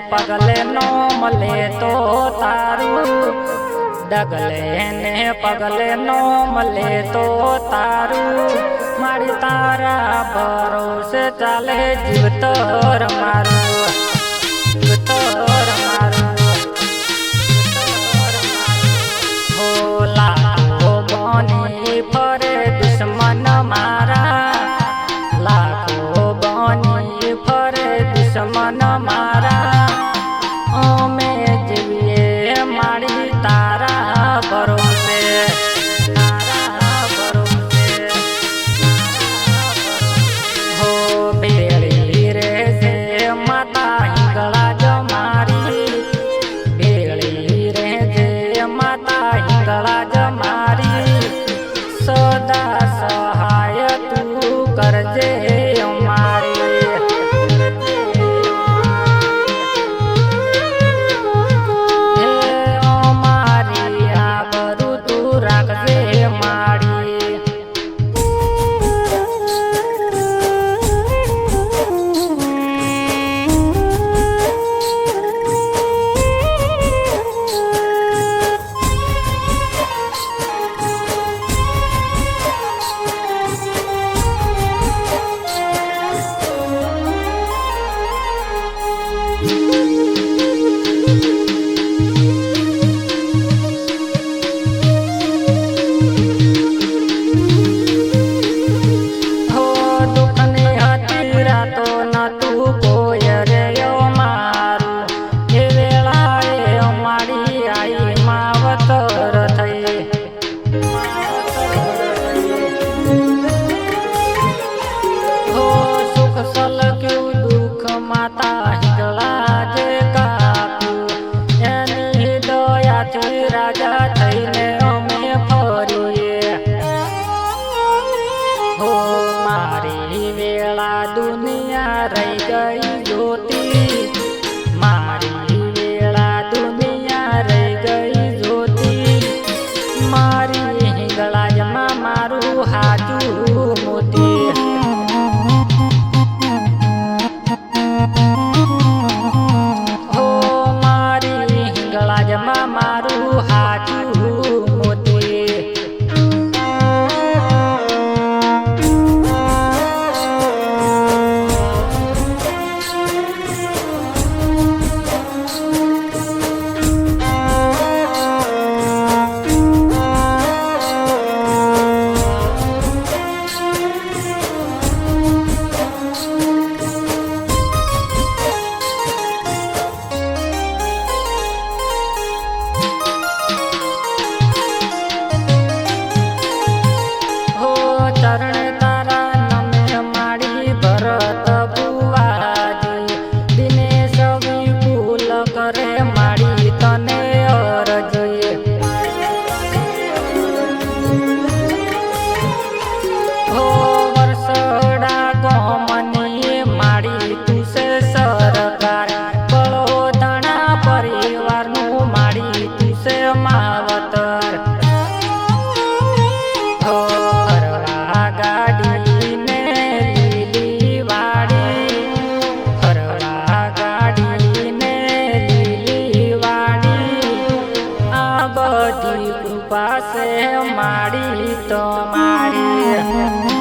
પગલે નો મલે તો તારું. ડગલે ને પગલે નો મલે તો તારું. મારી તારા ભરોસે ચાલે જીવતર મારું. તારા ભરોસે તારા ભરોસે. મારી વેળા દુનિયા રહી ગઈ જોતી. મારી વેળા દુનિયા રહી ગઈ જોતી. મારી હિંગળાજમાં મારું હાજુ મોતી. હો, મારી હિંગળાજમાં મારું હાજુ માવતર હો હરવા ગાડીને લીલી વાડી હરવા ગાડીને લીલી વાડી આ બધી કૃપા માડી તો મારી